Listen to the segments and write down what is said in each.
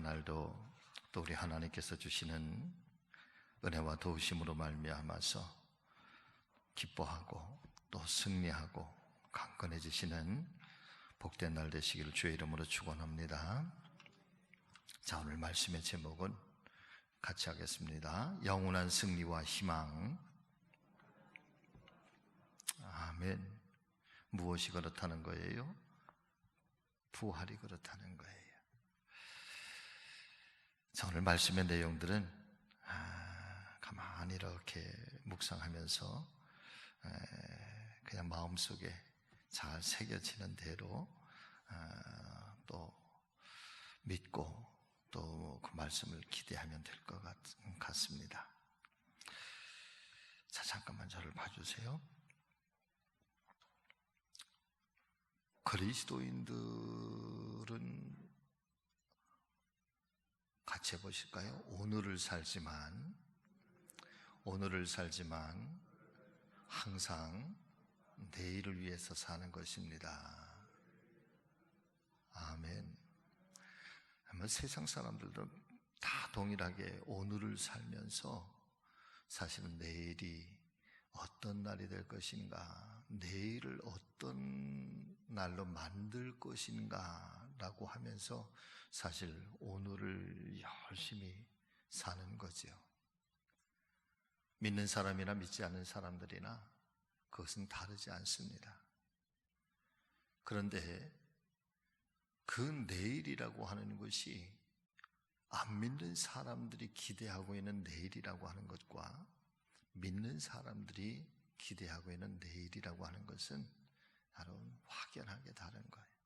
한 날도 또 우리 하나님께서 주시는 은혜와 도우심으로 말미암아서 기뻐하고 또 승리하고 강건해지시는 복된 날 되시기를 주의 이름으로 축원합니다. 자, 오늘 말씀의 제목은 같이 하겠습니다. 영원한 승리와 희망. 아멘. 무엇이 그렇다는 거예요? 부활이 그렇다는 거예요. 자, 오늘 말씀의 내용들은 아, 가만히 이렇게 묵상하면서 에, 그냥 마음속에 잘 새겨지는 대로 아, 또 믿고 또 그 말씀을 기대하면 될 것 같습니다. 자, 잠깐만 저를 봐주세요. 그리스도인들은 같이 해보실까요? 오늘을 살지만, 오늘을 살지만, 항상 내일을 위해서 사는 것입니다. 아멘. 아마 세상 사람들도 다 동일하게 오늘을 살면서 사실은 내일이 어떤 날이 될 것인가, 내일을 어떤 날로 만들 것인가 라고 하면서 사실 오늘을 열심히 사는 거죠. 믿는 사람이나 믿지 않는 사람들이나 그것은 다르지 않습니다. 그런데 그 내일이라고 하는 것이 안 믿는 사람들이 기대하고 있는 내일이라고 하는 것과 믿는 사람들이 기대하고 있는 내일이라고 하는 것은 여러분 확연하게 다른 거예요.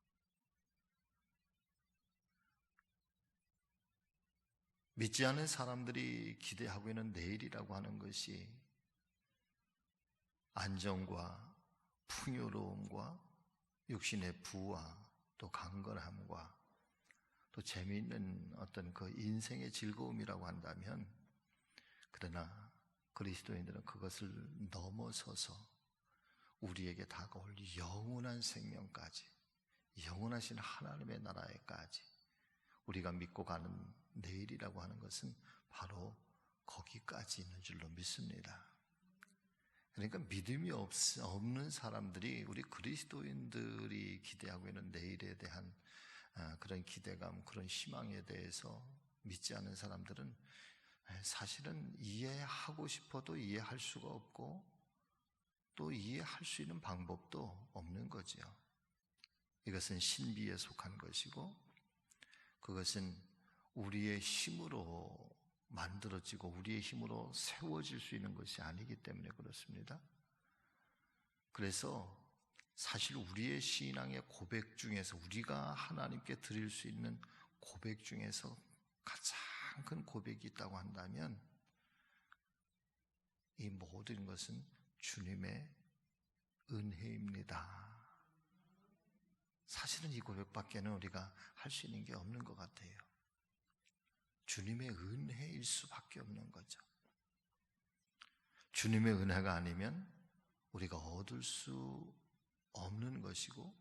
믿지 않는 사람들이 기대하고 있는 내일이라고 하는 것이 안정과 풍요로움과 육신의 부와 또 강건함과 또 재미있는 어떤 그 인생의 즐거움이라고 한다면 그러나 그리스도인들은 그것을 넘어서서 우리에게 다가올 영원한 생명까지 영원하신 하나님의 나라에까지 우리가 믿고 가는 내일이라고 하는 것은 바로 거기까지 있는 줄로 믿습니다. 그러니까 믿음이 없, 없는 사람들이 우리 그리스도인들이 기대하고 있는 내일에 대한 그런 기대감, 그런 희망에 대해서 믿지 않는 사람들은 사실은 이해하고 싶어도 이해할 수가 없고 또 이해할 수 있는 방법도 없는 거지요. 이것은 신비에 속한 것이고 그것은 우리의 힘으로 만들어지고 우리의 힘으로 세워질 수 있는 것이 아니기 때문에 그렇습니다. 그래서 사실 우리의 신앙의 고백 중에서 우리가 하나님께 드릴 수 있는 고백 중에서 가장 큰 고백이 있다고 한다면 이 모든 것은 주님의 은혜입니다. 사실은 이 고백밖에는 우리가 할 수 있는 게 없는 것 같아요. 주님의 은혜일 수밖에 없는 거죠. 주님의 은혜가 아니면 우리가 얻을 수 없는 것이고,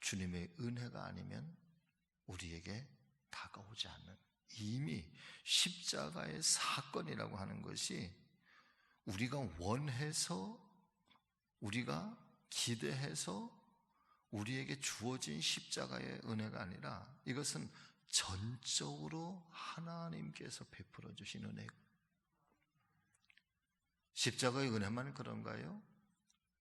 주님의 은혜가 아니면 우리에게 다가오지 않는 이미 십자가의 사건이라고 하는 것이 우리가 원해서 우리가 기대해서 우리에게 주어진 십자가의 은혜가 아니라 이것은 전적으로 하나님께서 베풀어 주신 은혜고 십자가의 은혜만 그런가요?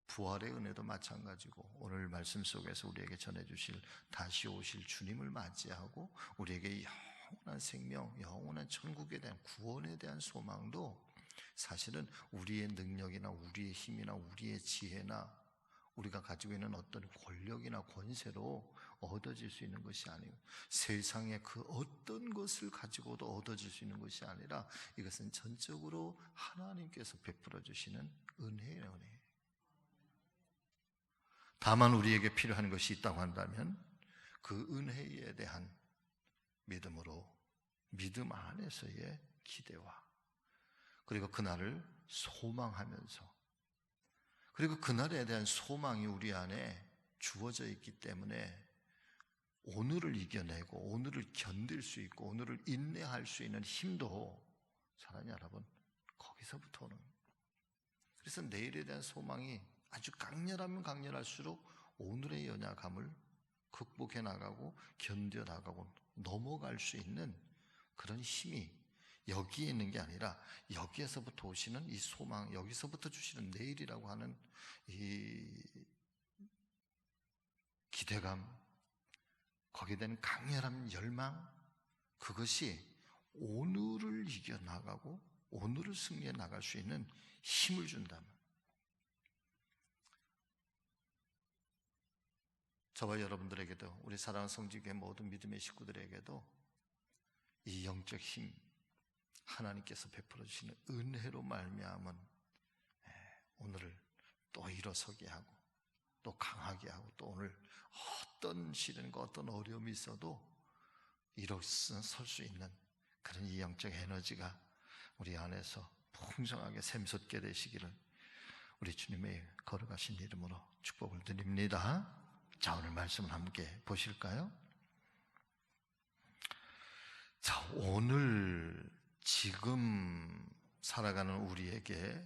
부활의 은혜도 마찬가지고 오늘 말씀 속에서 우리에게 전해 주실 다시 오실 주님을 맞이하고 우리에게 영원한 생명, 영원한 천국에 대한 구원에 대한 소망도 사실은 우리의 능력이나 우리의 힘이나 우리의 지혜나 우리가 가지고 있는 어떤 권력이나 권세로 얻어질 수 있는 것이 아니고 세상의 그 어떤 것을 가지고도 얻어질 수 있는 것이 아니라 이것은 전적으로 하나님께서 베풀어 주시는 은혜예요, 은혜. 다만 우리에게 필요한 것이 있다고 한다면 그 은혜에 대한 믿음으로 믿음 안에서의 기대와 그리고 그날을 소망하면서 그리고 그날에 대한 소망이 우리 안에 주어져 있기 때문에 오늘을 이겨내고 오늘을 견딜 수 있고 오늘을 인내할 수 있는 힘도 사랑하는 여러분 거기서부터 오는 그래서 내일에 대한 소망이 아주 강렬하면 강렬할수록 오늘의 연약함을 극복해 나가고 견뎌 나가고 넘어갈 수 있는 그런 힘이 여기에 있는 게 아니라 여기에서부터 오시는 이 소망, 여기서부터 주시는 내일이라고 하는 이 기대감, 거기에 대한 강렬한 열망, 그것이 오늘을 이겨나가고 오늘을 승리해 나갈 수 있는 힘을 준다면 저와 여러분들에게도 우리 사랑하는 성지교회 모든 믿음의 식구들에게도 이 영적 힘 하나님께서 베풀어 주시는 은혜로 말미암은 예, 오늘을 또 일어서게 하고 또 강하게 하고 또 오늘 어떤 시련과 어떤 어려움이 있어도 일어서 설수 있는 그런 이 영적 에너지가 우리 안에서 풍성하게 샘솟게 되시기를 우리 주님의 걸어가신 이름으로 축복을 드립니다. 자, 오늘 말씀을 함께 보실까요? 자, 오늘 지금 살아가는 우리에게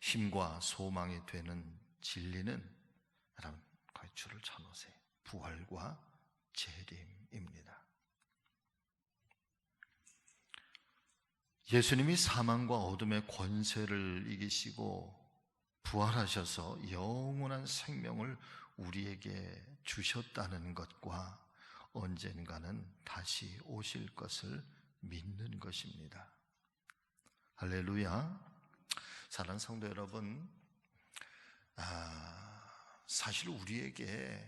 힘과 소망이 되는 진리는 여러분, 거의 줄을 쳐놓으세요. 부활과 재림입니다. 예수님이 사망과 어둠의 권세를 이기시고 부활하셔서 영원한 생명을 우리에게 주셨다는 것과 언젠가는 다시 오실 것을 믿는 것입니다. 할렐루야. 사랑하는 성도 여러분, 아, 사실 우리에게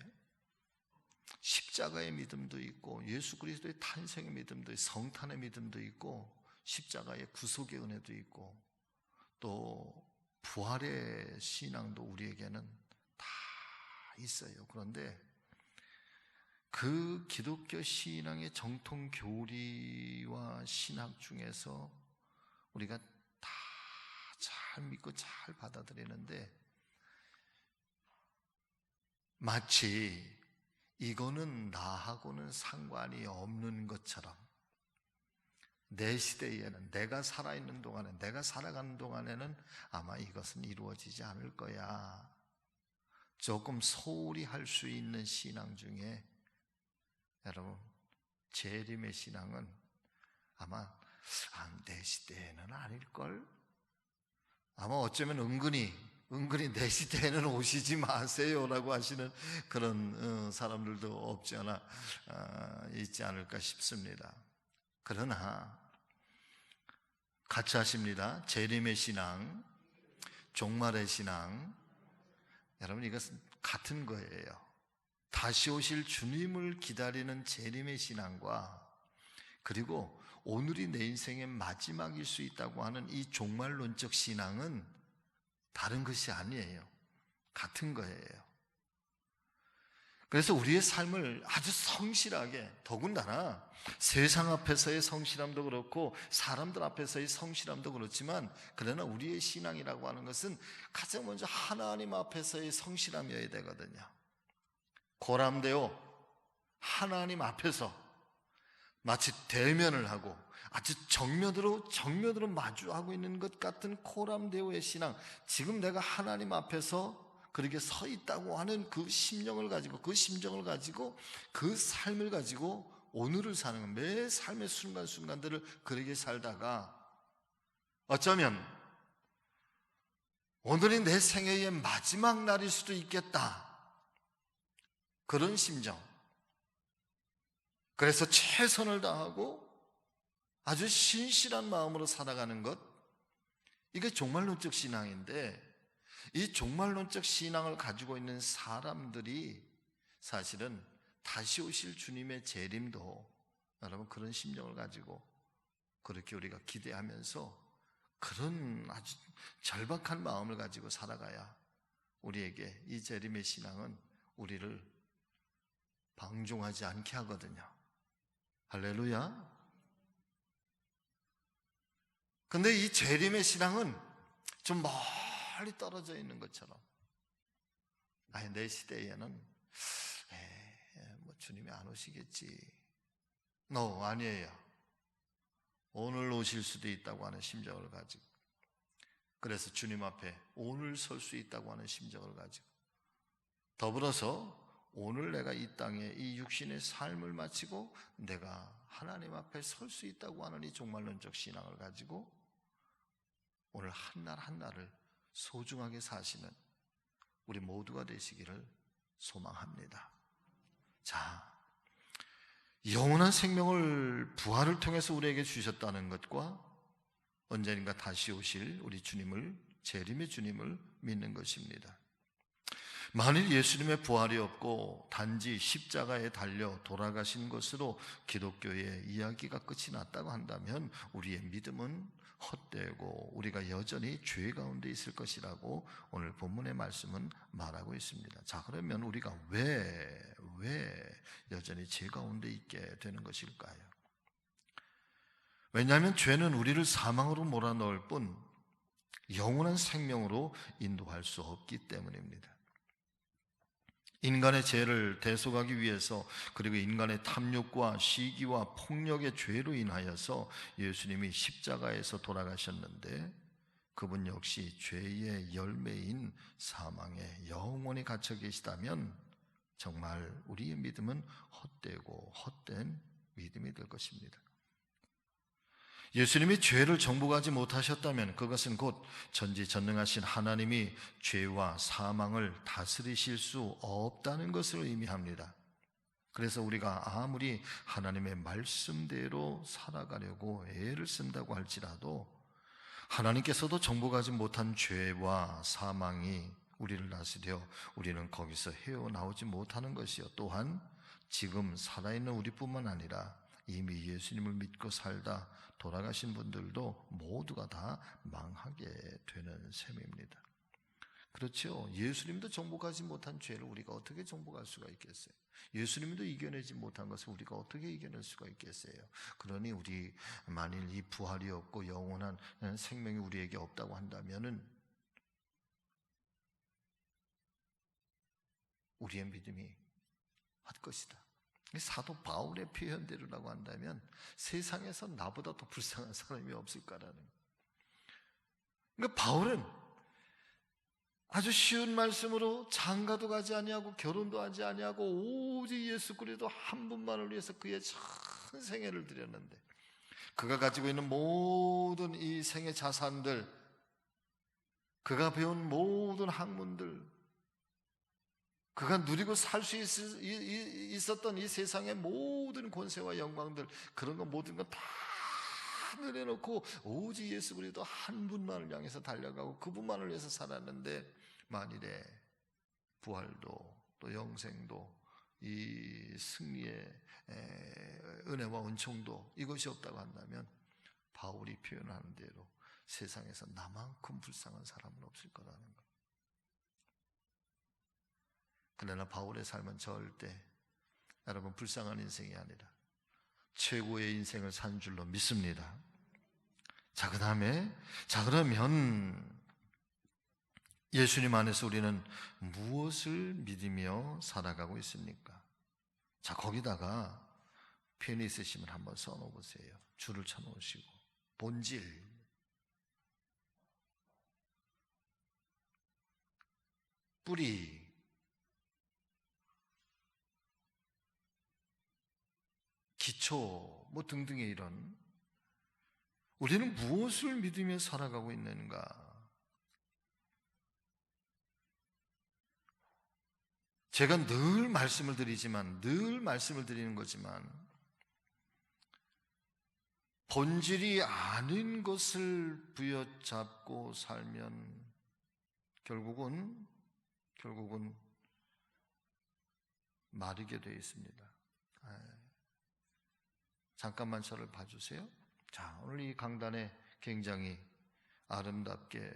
십자가의 믿음도 있고 예수 그리스도의 탄생의 믿음도 있고 성탄의 믿음도 있고 십자가의 구속의 은혜도 있고 또 부활의 신앙도 우리에게는 다 있어요. 그런데 그 기독교 신앙의 정통 교리와 신학 중에서 우리가 다 잘 믿고 잘 받아들이는데 마치 이거는 나하고는 상관이 없는 것처럼 내 시대에는 내가 살아있는 동안에 내가 살아가는 동안에는 아마 이것은 이루어지지 않을 거야. 조금 소홀히 할 수 있는 신앙 중에 여러분 재림의 신앙은 아마 아, 내 시대에는 아닐걸? 아마 어쩌면 은근히 은근히 내 시대에는 오시지 마세요라고 하시는 그런 어, 사람들도 없지 않아 아, 있지 않을까 싶습니다. 그러나 같이 하십니다. 재림의 신앙, 종말의 신앙. 여러분 이것은 같은 거예요. 다시 오실 주님을 기다리는 재림의 신앙과 그리고 오늘이 내 인생의 마지막일 수 있다고 하는 이 종말론적 신앙은 다른 것이 아니에요. 같은 거예요. 그래서 우리의 삶을 아주 성실하게 더군다나 세상 앞에서의 성실함도 그렇고 사람들 앞에서의 성실함도 그렇지만 그러나 우리의 신앙이라고 하는 것은 가장 먼저 하나님 앞에서의 성실함이어야 되거든요. 고람되어 하나님 앞에서 마치 대면을 하고 아주 정면으로 정면으로 마주하고 있는 것 같은 코람데오의 신앙. 지금 내가 하나님 앞에서 그렇게 서 있다고 하는 그 심령을 가지고 그 심정을 가지고 그 삶을 가지고 오늘을 사는 것, 매 삶의 순간순간들을 그렇게 살다가 어쩌면 오늘이 내 생애의 마지막 날일 수도 있겠다. 그런 심정. 그래서 최선을 다하고 아주 신실한 마음으로 살아가는 것. 이게 종말론적 신앙인데 이 종말론적 신앙을 가지고 있는 사람들이 사실은 다시 오실 주님의 재림도 여러분 그런 심정을 가지고 그렇게 우리가 기대하면서 그런 아주 절박한 마음을 가지고 살아가야 우리에게 이 재림의 신앙은 우리를 방종하지 않게 하거든요. 할렐루야. 근데 이 재림의 신앙은 좀 멀리 떨어져 있는 것처럼 아니 내 시대에는 에, 뭐 주님이 안 오시겠지. no, 아니에요. 오늘 오실 수도 있다고 하는 심정을 가지고. 그래서 주님 앞에 오늘 설 수 있다고 하는 심정을 가지고. 더불어서 오늘 내가 이 땅에 이 육신의 삶을 마치고 내가 하나님 앞에 설 수 있다고 하는 이 종말론적 신앙을 가지고 오늘 한 날 한날을 소중하게 사시는 우리 모두가 되시기를 소망합니다. 자, 영원한 생명을 부활을 통해서 우리에게 주셨다는 것과 언젠가 다시 오실 우리 주님을 재림의 주님을 믿는 것입니다. 만일 예수님의 부활이 없고 단지 십자가에 달려 돌아가신 것으로 기독교의 이야기가 끝이 났다고 한다면 우리의 믿음은 헛되고 우리가 여전히 죄 가운데 있을 것이라고 오늘 본문의 말씀은 말하고 있습니다. 자, 그러면 우리가 왜, 왜 여전히 죄 가운데 있게 되는 것일까요? 왜냐하면 죄는 우리를 사망으로 몰아넣을 뿐 영원한 생명으로 인도할 수 없기 때문입니다. 인간의 죄를 대속하기 위해서 그리고 인간의 탐욕과 시기와 폭력의 죄로 인하여서 예수님이 십자가에서 돌아가셨는데 그분 역시 죄의 열매인 사망에 영원히 갇혀 계시다면 정말 우리의 믿음은 헛되고 헛된 믿음이 될 것입니다. 예수님이 죄를 정복하지 못하셨다면 그것은 곧 전지전능하신 하나님이 죄와 사망을 다스리실 수 없다는 것을 의미합니다. 그래서 우리가 아무리 하나님의 말씀대로 살아가려고 애를 쓴다고 할지라도 하나님께서도 정복하지 못한 죄와 사망이 우리를 다스려 우리는 거기서 헤어나오지 못하는 것이요. 또한 지금 살아있는 우리뿐만 아니라 이미 예수님을 믿고 살다 돌아가신 분들도 모두가 다 망하게 되는 셈입니다. 그렇죠. 예수님도 정복하지 못한 죄를 우리가 어떻게 정복할 수가 있겠어요? 예수님도 이겨내지 못한 것을 우리가 어떻게 이겨낼 수가 있겠어요? 그러니 우리 만일 이 부활이 없고 영원한 생명이 우리에게 없다고 한다면은 우리의 믿음이 헛것이다. 사도 바울의 표현대로라고 한다면 세상에서 나보다 더 불쌍한 사람이 없을까라는. 그러니까 바울은 아주 쉬운 말씀으로 장가도 가지 아니하고 결혼도 하지 아니하고 오직 예수 그리스도 한 분만을 위해서 그의 전 생애를 드렸는데 그가 가지고 있는 모든 이 생애 자산들 그가 배운 모든 학문들 그가 누리고 살 수 있었던 이 세상의 모든 권세와 영광들 그런 거 모든 건 다 내려놓고 오직 예수 그리스도 한 분만을 향해서 달려가고 그분만을 위해서 살았는데 만일에 부활도 또 영생도 이 승리의 은혜와 은총도 이것이 없다고 한다면 바울이 표현하는 대로 세상에서 나만큼 불쌍한 사람은 없을 거라는 것. 그러나 바울의 삶은 절대 여러분 불쌍한 인생이 아니라 최고의 인생을 산 줄로 믿습니다. 자, 그 다음에, 자, 그러면 예수님 안에서 우리는 무엇을 믿으며 살아가고 있습니까? 자, 거기다가 편히 있으시면 한번 써놓어 보세요. 줄을 쳐놓으시고. 본질. 뿌리. 기초, 뭐 등등의 이런 우리는 무엇을 믿으며 살아가고 있는가? 제가 늘 말씀을 드리지만, 늘 말씀을 드리는 거지만, 본질이 아닌 것을 부여잡고 살면 결국은, 결국은 마르게 되어 있습니다. 잠깐만 저를 봐주세요. 자, 오늘 이 강단에 굉장히 아름답게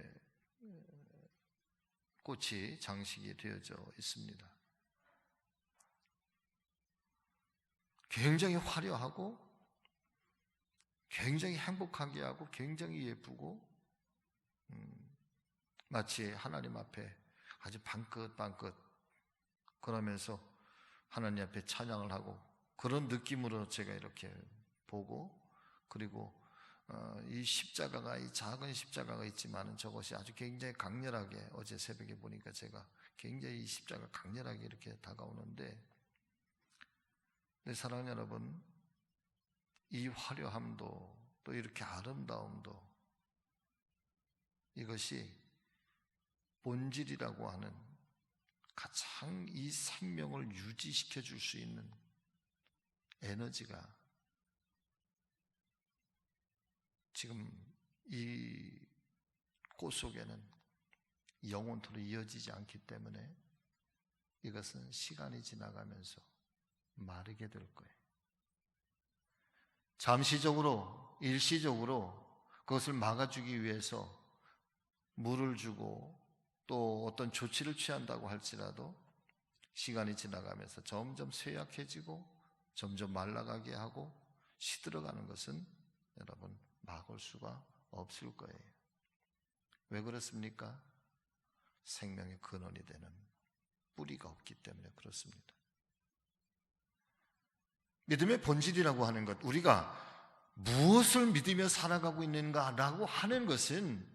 꽃이 장식이 되어져 있습니다. 굉장히 화려하고, 굉장히 행복하게 하고, 굉장히 예쁘고, 음, 마치 하나님 앞에 아주 방긋방긋 그러면서 하나님 앞에 찬양을 하고 그런 느낌으로 제가 이렇게 보고 그리고 어, 이 십자가가 이 작은 십자가가 있지만은 저것이 아주 굉장히 강렬하게 어제 새벽에 보니까 제가 굉장히 이 십자가 강렬하게 이렇게 다가오는데 내 사랑 여러분 이 화려함도 또 이렇게 아름다움도 이것이 본질이라고 하는 가장 이 생명을 유지시켜 줄 수 있는 에너지가 지금 이 꽃 속에는 영원토록 이어지지 않기 때문에 이것은 시간이 지나가면서 마르게 될 거예요. 잠시적으로, 일시적으로 그것을 막아주기 위해서 물을 주고 또 어떤 조치를 취한다고 할지라도 시간이 지나가면서 점점 쇠약해지고 점점 말라가게 하고 시들어가는 것은 여러분 막을 수가 없을 거예요. 왜 그렇습니까? 생명의 근원이 되는 뿌리가 없기 때문에 그렇습니다. 믿음의 본질이라고 하는 것, 우리가 무엇을 믿으며 살아가고 있는가라고 하는 것은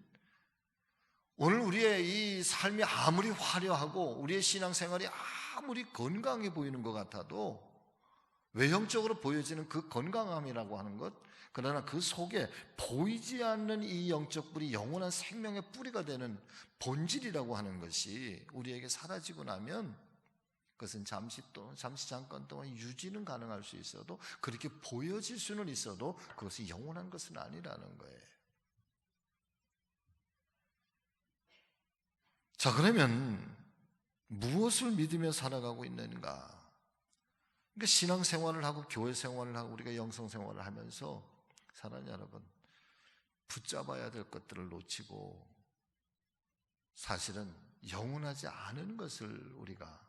오늘 우리의 이 삶이 아무리 화려하고 우리의 신앙생활이 아무리 건강해 보이는 것 같아도 외형적으로 보여지는 그 건강함이라고 하는 것, 그러나 그 속에 보이지 않는 이 영적 뿌리, 영원한 생명의 뿌리가 되는 본질이라고 하는 것이 우리에게 사라지고 나면 그것은 잠시 또 잠시 잠깐 동안 유지는 가능할 수 있어도 그렇게 보여질 수는 있어도 그것이 영원한 것은 아니라는 거예요. 자, 그러면 무엇을 믿으며 살아가고 있는가? 그러니까 신앙 생활을 하고 교회 생활을 하고 우리가 영성 생활을 하면서 사랑하는 여러분 붙잡아야 될 것들을 놓치고 사실은 영원하지 않은 것을 우리가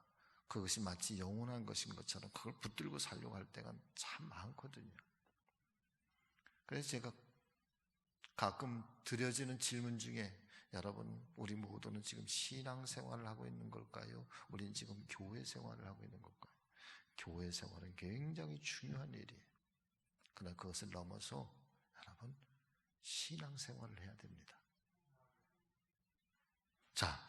그것이 마치 영원한 것인 것처럼 그걸 붙들고 살려고 할 때가 참 많거든요. 그래서 제가 가끔 드려지는 질문 중에 여러분, 우리 모두는 지금 신앙 생활을 하고 있는 걸까요? 우리는 지금 교회 생활을 하고 있는 걸까요? 교회 생활은 굉장히 중요한 일이에요. 그러나 그것을 넘어서 여러분, 신앙 생활을 해야 됩니다. 자,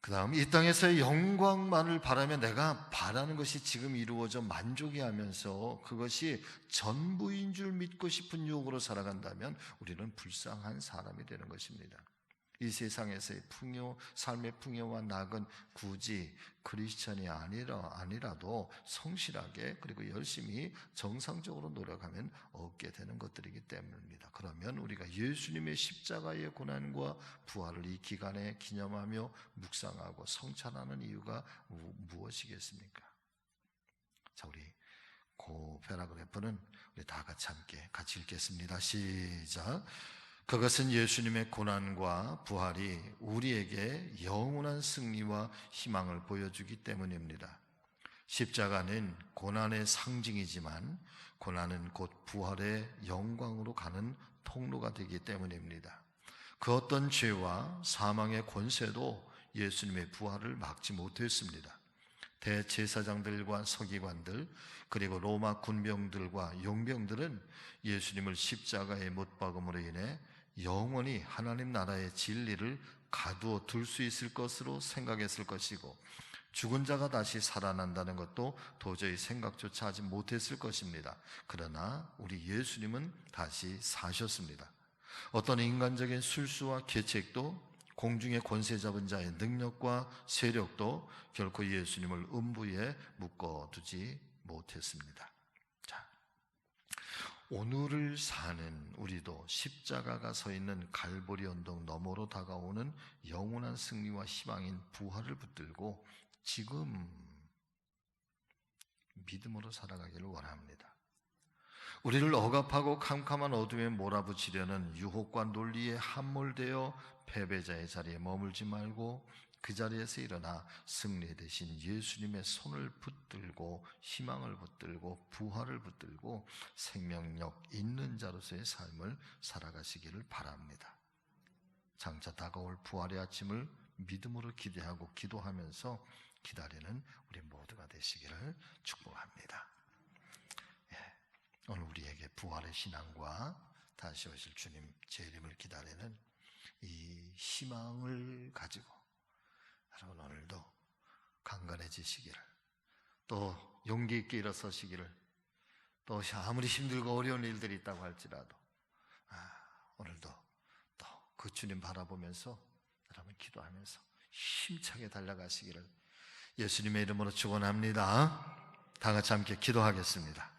그 다음 이 땅에서의 영광만을 바라며 내가 바라는 것이 지금 이루어져 만족해 하면서 그것이 전부인 줄 믿고 싶은 유혹으로 살아간다면 우리는 불쌍한 사람이 되는 것입니다. 이 세상에서의 풍요, 삶의 풍요와 낙은 굳이 크리스천이 아니라, 아니라도 성실하게 그리고 열심히 정상적으로 노력하면 얻게 되는 것들이기 때문입니다. 그러면 우리가 예수님의 십자가의 고난과 부활을 이 기간에 기념하며 묵상하고 성찬하는 이유가 무엇이겠습니까? 자, 우리 고 패라그래프는 우리 다 같이 함께 같이 읽겠습니다. 시작. 그것은 예수님의 고난과 부활이 우리에게 영원한 승리와 희망을 보여주기 때문입니다. 십자가는 고난의 상징이지만 고난은 곧 부활의 영광으로 가는 통로가 되기 때문입니다. 그 어떤 죄와 사망의 권세도 예수님의 부활을 막지 못했습니다. 대제사장들과 서기관들 그리고 로마 군병들과 용병들은 예수님을 십자가에 못 박음으로 인해 영원히 하나님 나라의 진리를 가두어 둘 수 있을 것으로 생각했을 것이고 죽은 자가 다시 살아난다는 것도 도저히 생각조차 하지 못했을 것입니다. 그러나 우리 예수님은 다시 사셨습니다. 어떤 인간적인 술수와 계책도 공중의 권세 잡은 자의 능력과 세력도 결코 예수님을 음부에 묶어두지 못했습니다. 오늘을 사는 우리도 십자가가 서 있는 갈보리 언덕 너머로 다가오는 영원한 승리와 희망인 부활을 붙들고 지금 믿음으로 살아가기를 원합니다. 우리를 억압하고 캄캄한 어둠에 몰아붙이려는 유혹과 논리에 함몰되어 패배자의 자리에 머물지 말고 그 자리에서 일어나 승리 대신 예수님의 손을 붙들고 희망을 붙들고 부활을 붙들고 생명력 있는 자로서의 삶을 살아가시기를 바랍니다. 장차 다가올 부활의 아침을 믿음으로 기대하고 기도하면서 기다리는 우리 모두가 되시기를 축복합니다. 예, 오늘 우리에게 부활의 신앙과 다시 오실 주님 재림을 기다리는 이 희망을 가지고 여러분 오늘도 강건해지시기를 또 용기 있게 일어서시기를 또 아무리 힘들고 어려운 일들이 있다고 할지라도 아, 오늘도 또 그 주님 바라보면서 여러분 기도하면서 힘차게 달려가시기를 예수님의 이름으로 축원합니다. 다 같이 함께 기도하겠습니다.